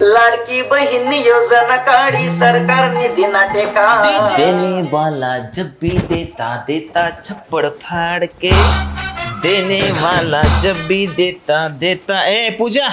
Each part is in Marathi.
लाडकी बहीण योजना काढी सरकार निधी ना टेका. देने वाला जब भी देता देता छप्पड़ फाड़ के देने वाला जब भी देता देता. ए पूजा.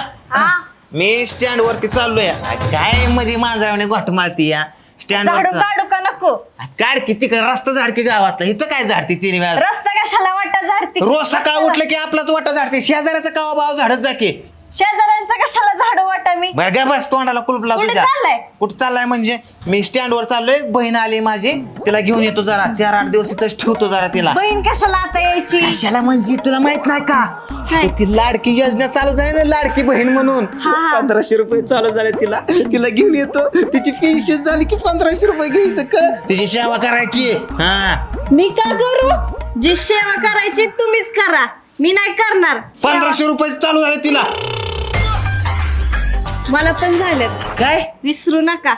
मी स्टँड वरती चाललोय. काय मध्ये मांजरावने गोठ मारती या? स्टँड झाडू वर काढू का नको? काढ की तिकडे रस्ता झाडकी गावातला. इथं काय झाडती तिने वेळा रस्ता कशाला वाटत झाडते? रोज सकाळ उठलं की आपलाच वाटा झाडते. शेजाऱ्याचा कावा भाव झाडत जा की. शेजाऱ्यांचा कशाला झाडू वाटा मी? बरं का बस तोंडाला कुलप लाव कुठे तुझ्या चाललाय? कुठं चाललाय म्हणजे मी स्टँड वर चाललोय बहीण आली माझी तिला घेऊन येतो जरा. चार आठ दिवस इथंच ठेवतो जरा तिला. बहीण कशाला आता यायची? कशाला म्हणजे तुला माहीत नाही का? काय? ती लाडकी योजना चालू झाली ना लाडकी बहीण म्हणून. हा, हा. पंधराशे रुपये चालू झाले तिला. तिला घेऊन येतो. तिची पेन्शन झाली की पंधराशे रुपये घ्यायचं कळ. तिची सेवा करायची. हा. मी का करू? जी सेवा करायची तुम्हीच करा. मी नाही करणार. पंधराशे रुपये चालू झाले तिला. मला पण झालं काय? विसरू नका.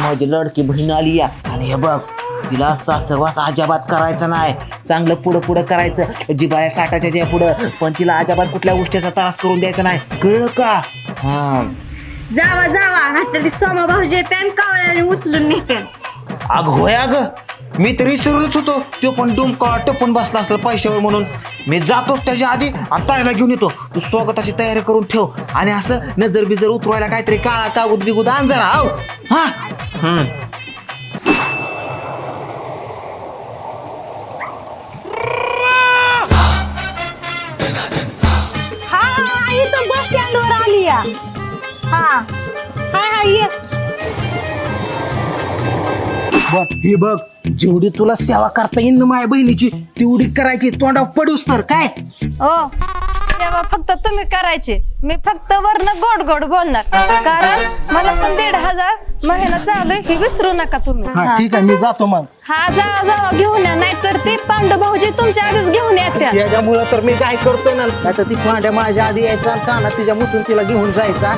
माझी लडकी बहीण आली या. आणि हे बघ तिला सासरवास अजाबात करायचं नाही. चांगलं पुढं पुढं करायचं. जिबाळ्या साठाच्या त्या पुढं. पण तिला अजाबात कुठल्या गोष्टीचा त्रास करून द्यायचा नाही. कळलं का? हा. जावा जावा. ती सोमा भाऊजी येते आणि कावळ्याने उचलून नेते. अग होय अग. मी तरी विसरूनच होतो. तो पण डुमका टपून बसला असेल पैशावर म्हणून. मी जातोच त्याच्या आधी आणि ताईला घेऊन येतो. तू स्वागताची तयारी करून ठेव आणि असं नजर बिजर उतरवायला काहीतरी काळा कागद बिगुद आण जरा आव हा? हं. हा आई तर बस स्टँडवर आली या. हा. हाय हाय ये. बघ हे बघ. जेवढी तुला सेवा करता येईल ना माझ्या बहिणीची तेवढी करायची. तोंडा पडूस तर काय? ओ तेव्हा फक्त तुम्ही करायचे. मी फक्त वरनं गोड गोड बोलणार. कारण मला पण दीड हजार महिना चालू आहे, हे विसरू नका तुम्ही. हा. ठीक आहे मी जातो मग. हा जावा जावा घेऊन या. नाहीतर ते पांडू भाऊजी तुमच्या आधीच घेऊन येत्या. त्याच्यामुळं तर मी काय करतोय ना? आता ती पांड्या माझ्या आधी यायचा आणि काना तिच्या मुतून तिला घेऊन जायचा.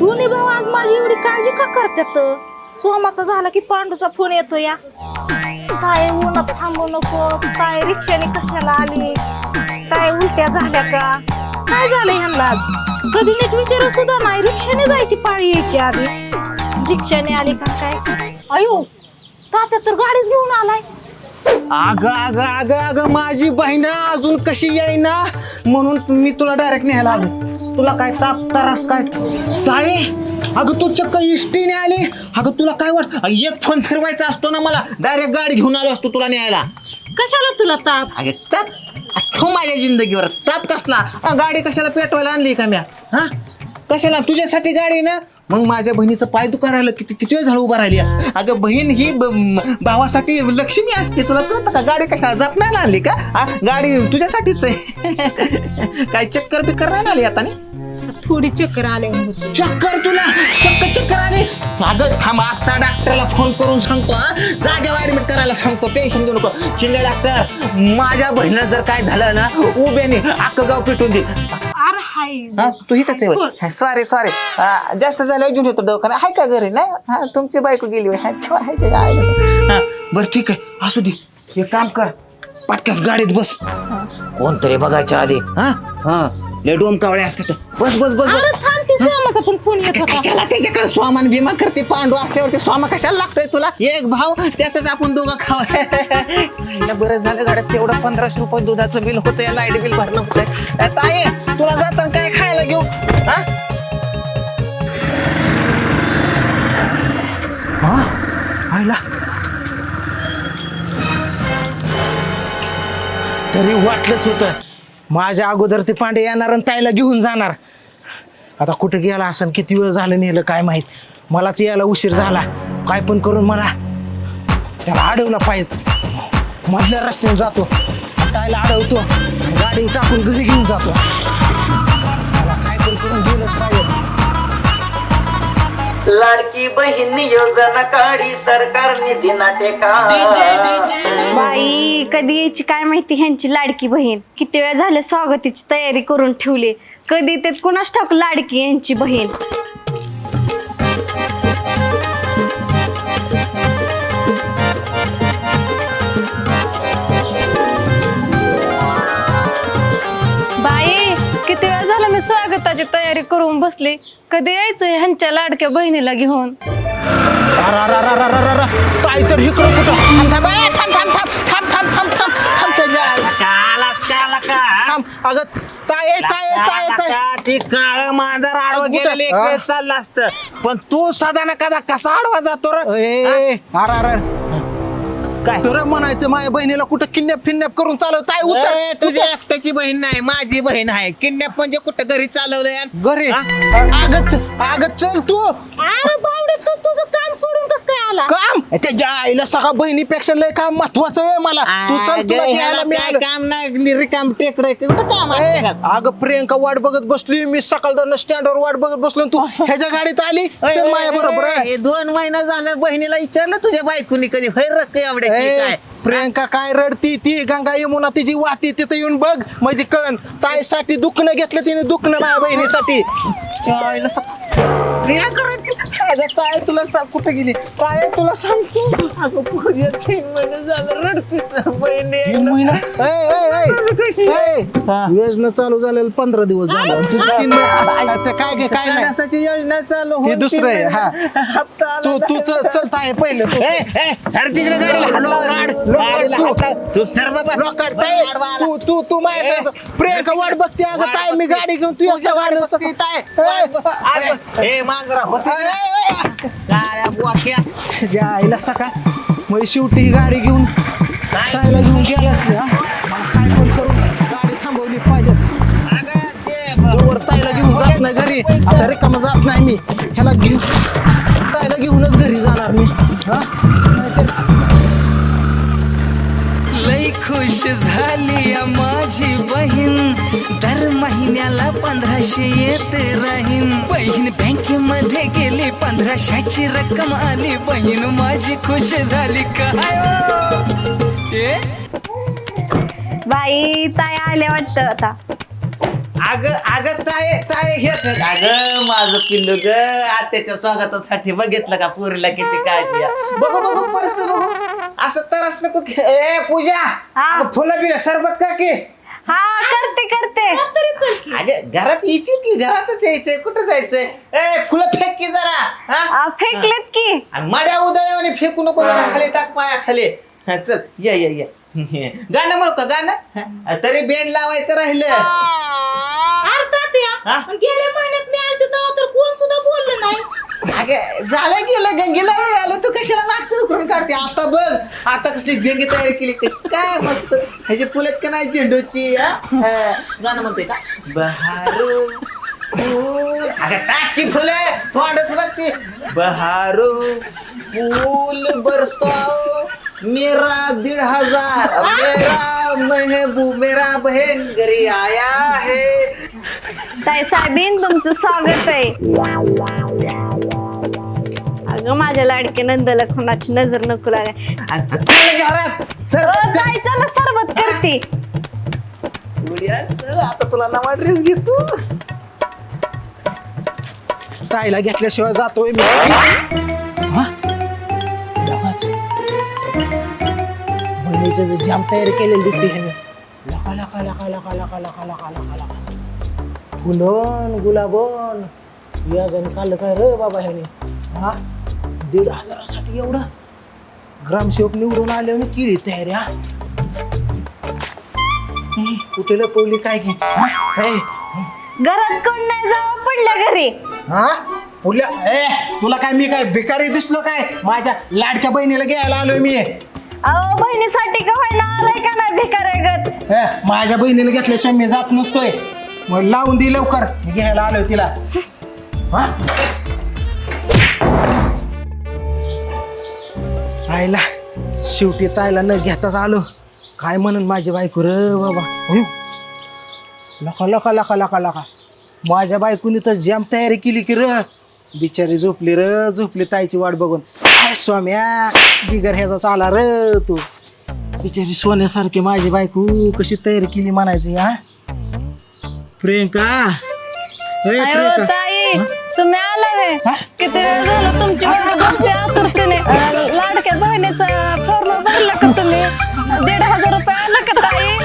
दोन्ही भाऊ आज माझी एवढी काळजी का करतात? सोमाचा झाला की पांडूचा फोन येतो या. काय उन्हात थांबू नको काय रिक्षाने कशाला आली? काय उलट्या झाल्या का? काय झालं ह्यांना आज? कधी नीट विचार सुद्धा नाही रिक्षाने जायची पाळी यायची आधी. रिक्षाने आली का काय? अयो तात्या तर गाडीच घेऊन आलाय. अग अग अग अग माझी बहीण अजून कशी येईना? म्हणून मी तुला डायरेक्ट न्यायला आलो. तुला काय ताप तारास काय? ताई अगं तू चक्क इष्टीने आली. अगं तुला काय वाटत एक फोन फिरवायचा असतो ना मला डायरेक्ट गाडी घेऊन आलो असतो तुला न्यायला. कशाला तुला ताप? अगे ताप? तो माझ्या जिंदगीवर ताप कसला? अ, गाडी कशाला पेटवायला आणली का म्या हा? कशाला? तुझ्यासाठी गाडी ना? मग माझ्या बहिणीचं पाय दुकान राहिलं किती किती वेळ झालं उभा राहिली? अगं बहीण ही ब- म- भावासाठी लक्ष्मी असते. तुला कळतं का? गाडी कशाला जपण्याला आणली का? हा? गाडी तुझ्यासाठीच आहे. काय चक्कर बिक्कर नाही आली आता नाही थोडी चक्कर आले होते चक्कर तुला? चक्कर चक्कर आली? अगं थांब आता डॉक्टरला फोन करून सांगतो हा. जागेवर ऍडमिट करायला सांगतो टेन्शन घेऊ नको. शिंदे डॉक्टर माझ्या बहिणीला जर काय झालं ना उभ्याने अख्खं गाव पिटून दे. अरे हाय. हा तू हिथंच आहे सॉरी सॉरी जास्त झाल्यावर घेऊन येतो दवाखाना आहे का घरी? नाही? हा तुमची बायको गेली होय. हा, ठेवा, आहे ते आहे तसं. हा बरं ठीक आहे. असू दे. एक काम कर. पटक्यास गाडीत बस. कोणतरी बघायच्या आधी हा? हा. लय डोम कावळे असतात. बस बस बस बस. थांब ती सोमाचा पण फोन येत होता. कशाला त्याच्याकडे स्वामान भीमा करते? पांडू असल्यावरती स्वामा कशाला लागतोय तुला? एक भाव त्यातच आपण दोघं खावा. बरं झालं गाड्यात तेवढं पंधराशे रुपये दुधाचं बिल होतंय लाइट बिल भरणं होतंय ताई तुला जाताना काय खायला घेऊ? हा? हा? आईला. तरी वाटलंच होतं. माझ्या अगोदर ते पांडे येणार आणि ताईला घेऊन जाणार. आता कुठं गेला असं किती वेळ झालं नेलं काय माहीत. मलाच यायला उशीर झाला. काय पण करून मला त्याला अडवला पाहिजे. मधल्या रस्त्याने जातो. आणि ताईला अडवतो. गाडी टाकून घरी घेऊन जातो. मला काय पण करून गेलंच पाहिजे. लाडकी बहीण योजना काढी सरकार निधी ना टेका बाई कधी यायची काय माहिती ह्यांची लाडकी बहीण? किती वेळ झाले स्वागतीची तयारी करून ठेवली? कधी ते कुणाच ठाऊक लाडकी यांची बहीण? स्वागताची तयारी करून बसली. कधी यायचं ह्यांच्या लाडक्या बहिणीला घेऊन? अरारारारारारा. ताई तर इकडं कुठं? थांब थांब ए, थांब थांब थांब थांब थांब थांब थांब थांब त्याच्या थांब अगं ताय ताय ताय ताय ते काळ माझा राडवा कुठं? गेलेलं एक हा? वेळ चाललं असतं. पण तू सदा ना कदा कसा आडवा जातो रे? ए अरे अरे. काय? तर म्हणायचं माझ्या बहिणीला कुठं किडनॅप फिडनॅप करून चालव ताय ए, उतर तुझी एकट्याची बहीण नाही माझी बहीण आहे. किडनॅप म्हणजे कुठं घरी चालवलंय? आणि- घरी? हा? अगं अगं चल तू. अरे तू तुझं काम सोडून कस काय आला? काम? त्याच्या आईला सगळ्या बहिणीपेक्षा लय काम महत्वाचं आहे मला. तू चल तुला घ्यायला मी आलो काम नाही. रिकाम टेकडे कुठं काम आहे? अगं प्रियंका वाट बघत बसली. मी सकाळ स्टँडवर वाट बघत बसलो आणि तू ह्याच्या गाडीत आली. चल माझ्या बरोबर दोन महिना झालं बहिणीला विचारलं तुझ्या बायकोनी कधी. होय रक्क एवढ्या काय? प्रियंका काय रडती? ती गंगा यमुना तिची वाहती तिथं येऊन बघ. म्हणजे कळण ताईसाठी दुखणं घेतलं तिने दुखणं माझ्या बहिणीसाठी. चायला सा- प्रिया करत अगं काय तुला सांग कुठे गेली? काय तुला सांगतो. अगं पूजा तीन महिने झालं रडते बहिणी योजना चालू झालेलं पंधरा दिवस झालं. तीन आता काय काय नाही. योजना चालू ते होऊन दुसरं आहे तीन हा. महिने हप्ता आला तू तू चल चलता आहे पहिलं तू. तिकडे. तू. सर बाबा लोकांत ताई, तू तू तू माझ्या संग- प्रियंका वाट बघते? अगं ताई मी गाडी घेऊन तू असं वाट ए. मांजरा होती काळ्या बुवाक्या. ज्या आईला सकाळ मग शेवटी ही गाडी घेऊन ताईला घेऊन गेलाच मी, हा. जात नाही घरी. असं रिकाम जात नाही मी. ह्याला घेऊन ताईला घेऊनच घरी जाणार मी. हा? लई खुश झाली माझी बहीण. दर महिन्याला पंधराशे येत राहीन. बहीण बँकेमध्ये गेली पंधराशेची रक्कम आली. बहीण माझी खुश झाली काय? ए? बाई ताई आल्या वाटतं आता. अगं अगं ताय ताय घेत अगं माझं पिल्लू ग आत्याच्या स्वागतासाठी बघितलं का पोरीला किती काळजी आहे. बघू बघू पर्स बघू. असं तरच नको की- ए पूजा हा. अगं फुलं बिलं सरबत का की. हा करते करते. अगं घरात यायची की घरातच यायचंय कुठं जायचंय? ए फुलं फेक की जरा हा? आ, फेकलेत की. आणि मड्या उदळ्या म्हणे फेकू नको जरा खाली टाक पाया खाली. हा, चल ये ये ये. गाणं म्हणू का गाणं? हा, तरी बेंड लावायचं राहिलं. हा? गेल्या महिन्यात मी आलते तेव्हा तर कोण सुद्धा बोललं नाही. अगं झालं गेलं गंगेला वेळ आलं. तू कशाला मागचं करून काढते? आता बघ आता कसली जंगी तयारी केली काय मस्त. ह्याचे फुलेत का नाही झेंडूची हा? हा, गाणं म्हणते का? बहारो फूल. अगं टाक फुले. तोंडच बघते. बहारो फूल बरसाओ मेरा दीड हजार मेरा महबूब मेरा बहन घरी आया है। ताई साहेबीन तुमचं स्वागत आहे. अगं माझ्या लाडके नंदला कोणाची नजर नको लागाय. चल घरात ओ, सरबत ताई चला सरबत करते. गुडिया, चल, आता तुला नवा ड्रेस घेतो. ताईला घेतल्याशिवाय जातोय मी. बहिणीचं जे जाम तयारी केलेली दिसते ह्याने लका लका लका लका लका लका लका लका लका. फुलन गुलाबन व्याजाने काढलं काय रे बाबा ह्याने? हा? दीड हजारासाठी एवढं? ग्रामसेवक निवडून आले आणि केली तयारी हा? कुठे लपवली काय की घरात कोण नाही जावं पडल्या घरी. हा? उल्या ए तुला काय मी काय भिकारी दिसलो काय? माझ्या लाडक्या बहिणीला घ्यायला आलोय मी. अहो बहिणीसाठी का आलाय का नाही भिकाऱ्यागत माझ्या बहिणीला घेतल्याशिवाय मी जात नसतोय. मग लावून दे लवकर. मी घ्यायला आलोय तिला. हा? आईला शेवटी ताईला न घेताच आलो. काय म्हणून माझी बायको र बाबा? हं? लका लका लका लका लका. माझ्या बायकोनी तर जॅम तयारी केली की र. बिचारी झोपली र झोपली ताईची वाट बघून. काय स्वाम्या बिगर ह्याचा चाला र तू. बिचारी सोन्यासारखी माझी बायको कशी तयारी केली म्हणायची हा प्रियंका ए, अयो प्रियंका. ताई तुम्ही आला वे हा? किती वेळ झाला तुमची वाट बघते आतुरतेने? अं, लाडक्या बहिणीचा फॉर्म भरला का तुम्ही? दीड हजार रुपये आला का ताई?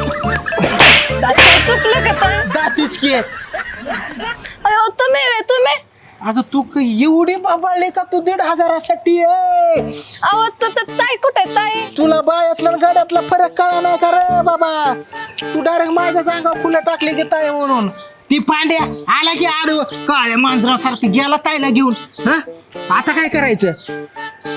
चुकलं का ताई दातीच की. अयो एवढी बाबाळली का? तू दीड हजारासाठी ए? अहो तर तर ताई कुठे आहे, ताई? तुला बायातला आणि गाड्यातला फरक कळा नाही का रे बाबा? तू डायरेक्ट माझ्या सांगा फुलं टाकली की ताई म्हणून. ती पांड्या आला की आडव काळ्या मांजरासारखी गेला ताईला घेऊन. हा? आता काय करायचं?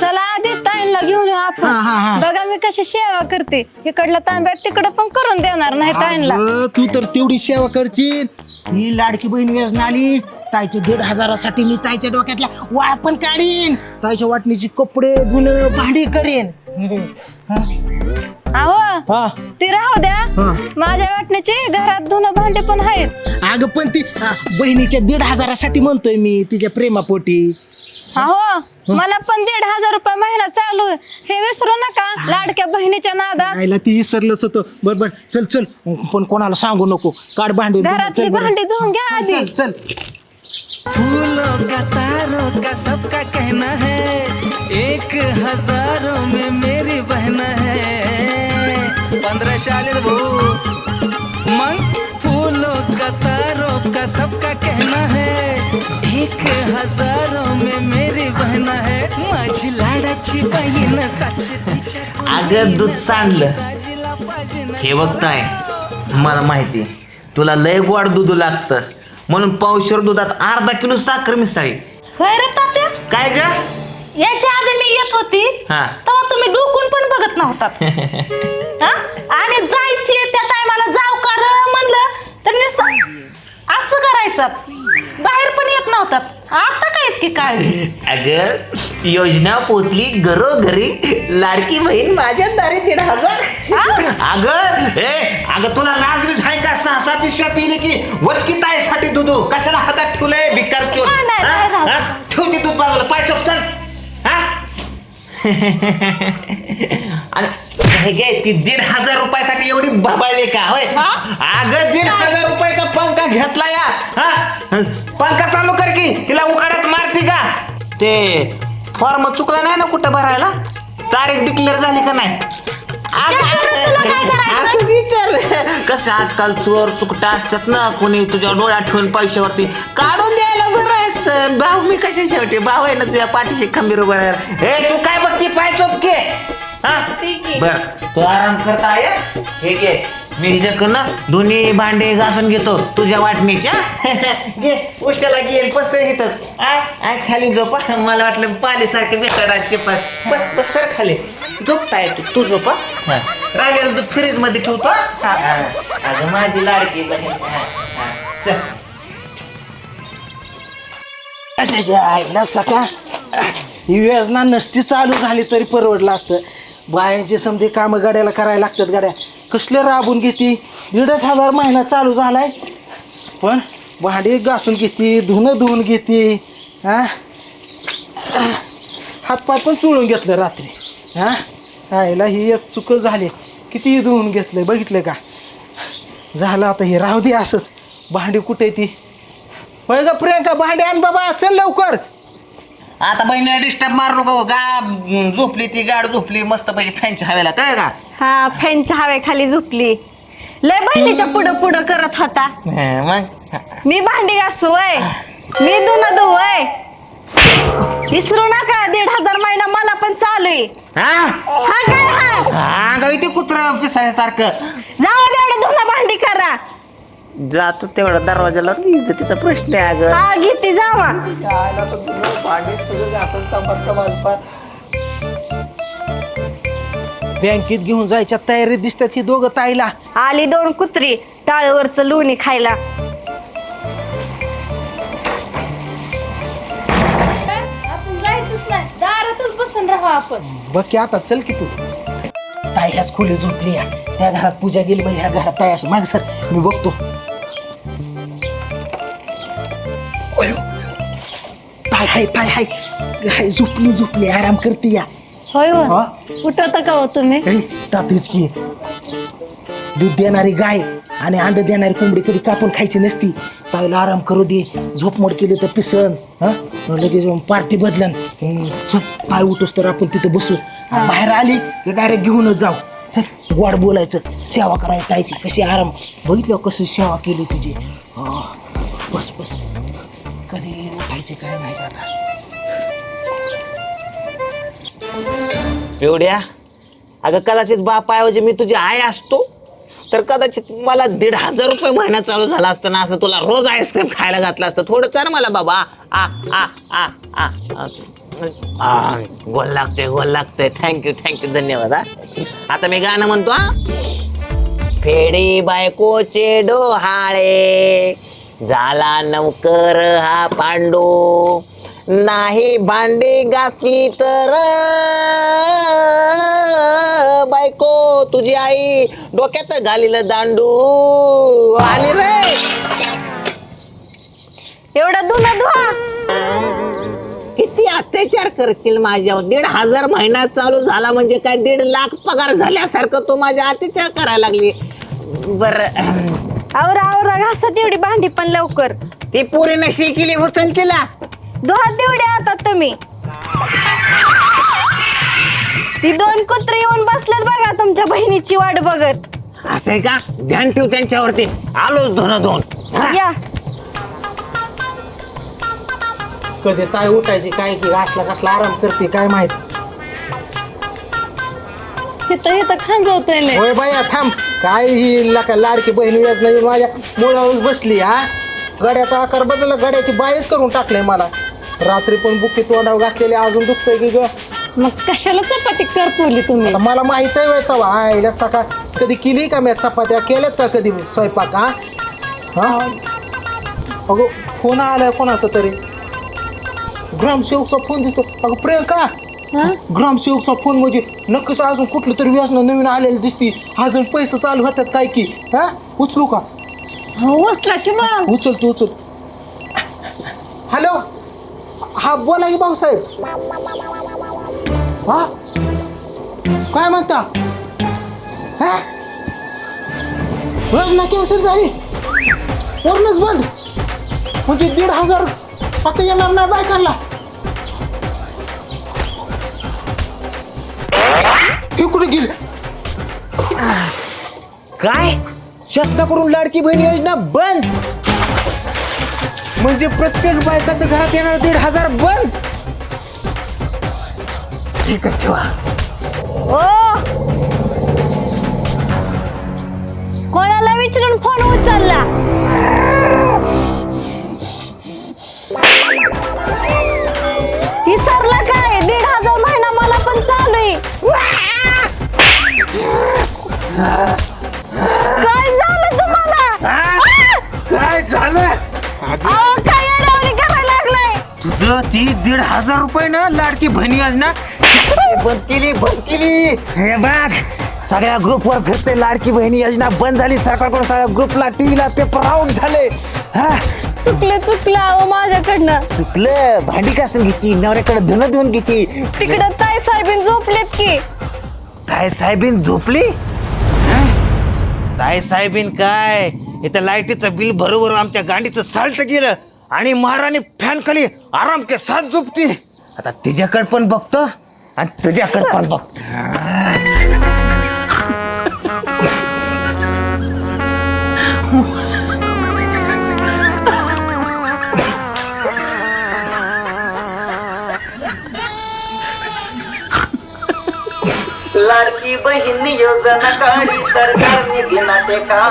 चला आधी ताईंला घेऊन येऊ हा, हा, हा. आपण बघा मी कशी सेवा करते. इकडलं तांब्यात तिकडं पण करून देणार नाही ताईंला. अगं, तू तर तेवढी सेवा करशील. ही लाडकी बहीण योजना आली ताईचे दीड हजारासाठी मी ताईच्या डोक्यातल्या वाळ पण काढीन. ताईच्या वाटणीची कपडे धुणं भांडी करेन. अहो हा. ती राहू द्या. हा. माझ्या वाटण्याची घरात धुणं भांडे पण आहेत. अगं पण ती आ, बहिणीच्या दीड हजारासाठी म्हणतोय मी तिच्या प्रेमापोटी. अहो मला पण दीड हजार रुपये महिना चालू आहे. हे विसरू नका लाडक्या बहिणीच्या नादात. आईला ती विसरलंच होतं. बर बर चल चल. पण कोणाला सांगू नको. काढ भांडी घरातली. भांडी धुवून घ्या आधी. चल चल. फूलों का तारों का सबका कहना है एक हजारों में मेरी बहन है। पंद्रह चालीस भाऊ मग फूलों का तारों का सबका कहना है एक हजारों में मेरी बहन है। माझी लाडाची बहीण साक्षीच्या अगं दूध सांडलं. हे बघताय मला माहिती तुला लय गोड दूध लागतं. म्हणून पावशेर दुधात अर्धा किलो साखर मिसळी. होय रे तात्या. काय ग? याच्या आधी मी येत होती. हा. तेव्हा तुम्ही डोकून पण बघत नव्हतात. हा? आणि जायची त्या टायमाला जाऊ का र म्हणलं तर नुसतं असं करायचं. बाहेर पण येत नव्हतात. आता काय इतकी काळजी? अगं योजना पोचली घरोघरी लाडकी बहीण माझ्या दारी दीड हजार. अगं ए अगं तुला लाज बीज आहे का? सहा सात पिशव्या पिली की वटकी ताईसाठी दूध. कशाला हातात ठेवलंय भिकार चोर? नाही, नाही, नाही, राहू दे. हा? ठेव ती दूध बाजूला. पाय चोप चल. हा? आणि हे घे ती दीड हजार रुपयासाठी एवढी बाबाळली का? होय? हा? अगं दीड हजार रुपयाचा पंखा घेतला या हा? पंखा चालू कर की. तिला उकाड्यात मारती का? ते फॉर्म चुकला नाही ना कुठं भरायला? तारीख डिक्लेअर झाली का नाही? असंच विचार. कसं आजकाल चोर चुकटा असतात ना कोणी तुझ्या डोळ्यात ठेवून पैशावरती काढून द्यायला बरं असतं. भाऊ मी कशा शेवटी? भाऊ आहे ना तुझ्या पाठीशी खंबीर उभा राहायला. हे तू काय बघती? पाय चोपके. बर. तू आराम करता आहे. हे घे. मी हिच्याकडनं दोन्ही भांडे घासून घेतो. तुझ्या वाटणीच्या घे उशाला घेईन पसर घेतच आय खाली झोपा. मला वाटलं पालीसारखे बेसडाचे पाय बस बस सर खाली. झोपताय तू तू झोपा राहिलेलं दूध फ्रीजमध्ये ठेवतो. अगं माझी लाडकी बहीण. चल. त्याच्या आईला सका ही योजना नसती चालू झाली तरी परवडलं असतं. बायांचे समजे कामं गाड्याला करायला लागतात गाड्या. कसले राबून घेते? दीडच हजार महिना चालू झालाय. पण भांडी घासून घेते धुणं धुवून घेते हा? हातपाय पण चुळून घेतलं रात्री. हा? आईला ही एक चुक झाली. किती धुवून घेतलंय बघितलं का? झालं आता हे राहू दे असंच. भांडी कुठे ती? होय ग प्रियंका भांडी आण बाबा चल लवकर. आता बहिणीला डिस्टर्ब मारू नको. गा झोपली ती गाड झोपली मस्त पैकी फॅनच्या हवेला. काय का? हा फॅनच्या हवेखाली झोपली. लय बहिणीच्या पुढं पुढं करत होता. हा, मग? मी भांडी घासू वय. मी धुणं धुऊ वय. विसरू नका दीड हजार महिना मला पण चालू आहे. हा? हा काय हा? हा गावी ते कुत्र पिसाळ्यासारखं जाऊ धुणं भांडी करा. जातो तेवढा दरवाजाला तिचा प्रश्न आहे अगं. हा घेते जावा बँकेत घेऊन जायच्या तयारीत दिसतात ही दोघं ताईला. आली दोन कुत्री टाळवरचं लोणी खायला. आपण जायचंच नाही दारातच बसून राहू आपण. बघ की आता चल की तू. ताई ह्याच खोली झोपली या त्या घरात पूजा गेली बाई ह्या घरात ताई असं माग सर मी बघतो. हाय ताई हाय. हाय झोपली झोपली. आराम करते या. होय हो? उठवता का हो तुम्ही? ए, तात्रीच की. दूध देणारी गाय आणि अंड देणारी कोंबडी कधी कापून खायची नसती. ताईला आराम करू दे. झोपमोड केली तर पिसळण हा? लगेच पार्टी बदलन. चल ताई उठोस तर आपण तिथं बसू. बाहेर आली की डायरेक्ट घेऊनच जाऊ. चल गोड बोलायचं. सेवा करायची ताईची कशी आराम. बघितलं कशी सेवा केली तिची. हा, बस बस. कधी करायचे काय नाही करणार एवढ्या? अगं कदाचित बापाऐवजी मी तुझी आई असतो तर कदाचित मला दीड हजार रुपये महिना चालू झाला असता ना असं तुला रोज आईस्क्रीम खायला घातलं असतं. थोडं चार मला बाबा. आ आ आ आ. गोल लागतोय गोल लागतोय. थँक्यू थँक्यू धन्यवाद हा. आता मी गाणं म्हणतो हा. फेडी बायकोचे डोहाळे. झाला नौकर हा पांडू. नाही भांडी घासली तर बायको तुझी आई डोक्यात घालील दांडू. आली रे. एवढा धुना धुवा. किती अत्याचार करशील माझ्यावर? दीड हजार महिना चालू झाला म्हणजे काय? दीड लाख पगार झाल्यासारखं तू माझ्या अत्याचार करायला लागली. बर. आवरा आवरा घासा तेवढी भांडी पण लवकर. ती पोरीनं शिकली उचल तिला धुवा तेवढे आता तुम्ही. ती दोन कुत्रे येऊन बसलेत बघा तुमच्या बहिणीची वाट बघत. असं आहे का? ध्यान ठेव त्यांच्यावरती. आलोच दोन दोन? या. कधी ताई उठायची काय की असला कसला आराम करते काय माहीत? इथं इथं खांजवतोय लय. होय बाया थांब. काय ही लका लाडकी बहीण व्याज नवीन माझ्या मुळावर बसली हा? गड्याचा आकार बदलला गड्याची बायच करून टाकलंय मला. रात्री पण बुकी तोंडावर घातलेली अजून दुखतंय की ग? मग कशाला चपाती करपवली तुम्ही? आता मला माहीत आहे तवा आईला सका कधी केली का मी चपात्या? केल्यात का कधी स्वयंपाक हा? हा? अगो फोन आलाय कोणाचा तरी. ग्रामसेवकचा फोन दिसतो. अगं प्रियंका! हा? ग्रामसेवकचा फोन म्हणजे नक्कीच अजून कुठलं तरी व्यसन नवीन आलेलं दिसती. अजून पैसे चालू होतात काय की? हा? उचलू का? हो वसला की मग. उचल तू उचल. हॅलो? हा बोला की भाऊसाहेब हा? काय म्हणता? हा? योजना कॅन्सल झाली. पूर्णच बंद. म्हणजे दीड हजार आता येणार नाही बायकांना. कुठे गेली? काय? शासनाकडून लाडकी बहीण योजना बंद? म्हणजे प्रत्येक बायकाचं घरात येणार दीड हजार बंद? ठीक आहे ठेवा. ओ! कोणाला विचारून फोन उचलला? ती दीड हजार रुपये ना लाडकी बहीण योजना बंद केली बंद केली. हे बघ सगळ्या ग्रुपवर फिरते लाडकी बहीण योजना बंद झाली. सरकारकडून सगळ्या ग्रुपला टीव्हीला पेपर आउट झाले. हा? चुकलं चुकलं अहो माझ्याकडनं. चुकलं? भांडी कासून घेती? नवऱ्याकडे धुणं धुवून घेती? तिकडं ताई साहेबीन झोपलेत की. ताई साहेबीन झोपली? ताई साहेबीन काय? इथं लाईटीचं बिल बरोबर आमच्या गाडीचं साल्ट गेलं. आणि महाराणी फॅन खाली आराम के साथ झोपती. आता तिच्याकडे पण बघतो आणि तुझ्याकडे पण बघतो. लाडकी बहीण योजना काढी सरकारने दिनाटे का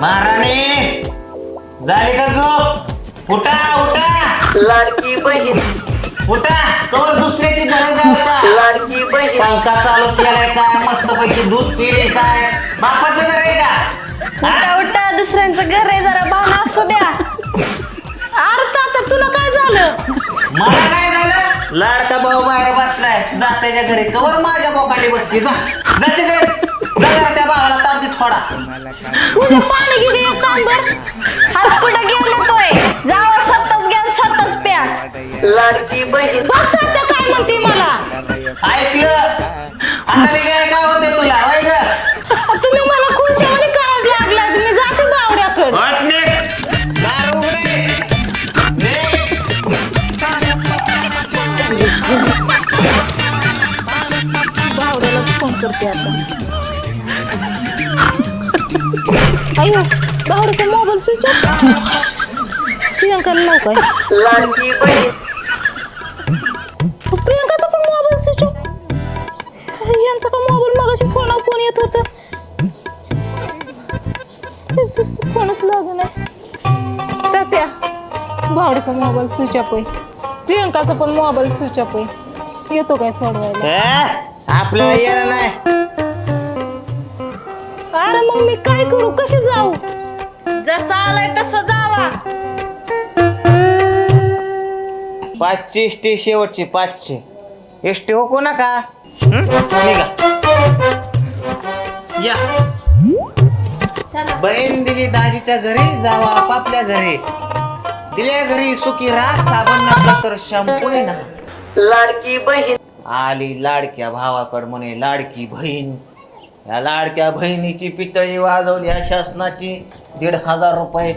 महाराणी झाली का झोप? उठा उठा. लाडकी बहीण. उठा. कवर दुसऱ्याची गरज होता लाडकी बहीण. पंखा चालू केलाय काय मस्त पैकी दूध पिले काय बापाचं घर आहे का? हा? उठा उठा. दुसऱ्यांचं घर आहे. जरा भावना असू द्या. अर्थ आता तुला काय झालं? मला काय झालं? लाडका भाऊ बाहेर बसलाय. जा त्याच्या घरी. कवर माझ्या बोकांडी बसती. जा. जा तिकडे. जा जरा त्या भावाला ताप दे थोडा? तुझं पाणी घेऊन आहे तांबर हात कुठं गेले तोय जावा सतत घ्या सतत प्या लाडकी बहीण काय म्हणते मला ऐकलं आता काय काय होते तुला अयो बावड्याचा मोबाईल स्विच ऑफ प्रियंकाला लाव काय लाडकी बहीण प्रियंकाचा पण मोबाईल स्विच मगाशी फोन फोन येत होत फोनच लागू नाही तात्या भावडीचा मोबाईल स्विच ऑफ आहे प्रियंकाचा पण मोबाईल स्विच ऑफ आहे येतो काय सोडवायला आपल्याला येणं नाही अरे मग मी काय करू कशी जाऊ जसा आलाय तसं जावा. पाचशे एसटी शेवटची पाचशे. एसटी हो नका. हं? निघा. या. बहीण दिली दाजीच्या घरी जावा आपापल्या घरी. दिल्या घरी सुखी राहा साबण नसला तर शॅम्पूने ना लाडकी बहीण. आली लाडक्या भावाकड म्हणे लाडकी बहीण. या लाडक्या बहिणीची पितळी वाजवली या शासनाची. दीड हजार रुपये.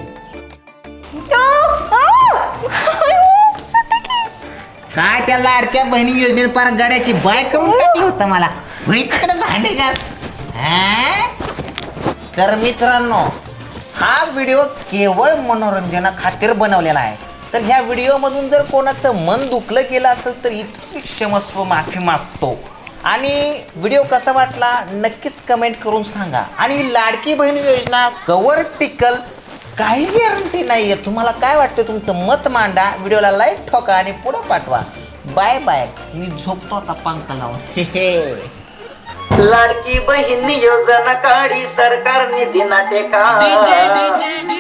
काय त्या लाडक्या बहिणी योजनेत पार गाड्याची बाय करून टाकली होतं मला? बहिणीकडे भांडे घास. हा? तर मित्रांनो हा व्हिडिओ केवळ मनोरंजना खातीर बनवलेला आहे. तर ह्या व्हिडिओमधून जर कोणाचं मन दुखलं गेलं असेल तर इतकी क्षमस्व माफी मागतो. आणि व्हिडिओ कसा वाटला नक्कीच कमेंट करून सांगा. आणि लाडकी बहीण योजना कवर टिकल काही गॅरंटी नाही आहे तुम्हाला काय वाटतं तुमचं मत मांडा. व्हिडिओला लाईक ठोका आणि पुढं पाठवा. बाय बाय मी झोपतो आता पंख लावून. हे हे लाडकी बहीण योजना काढी सरकार निधी ना टेका.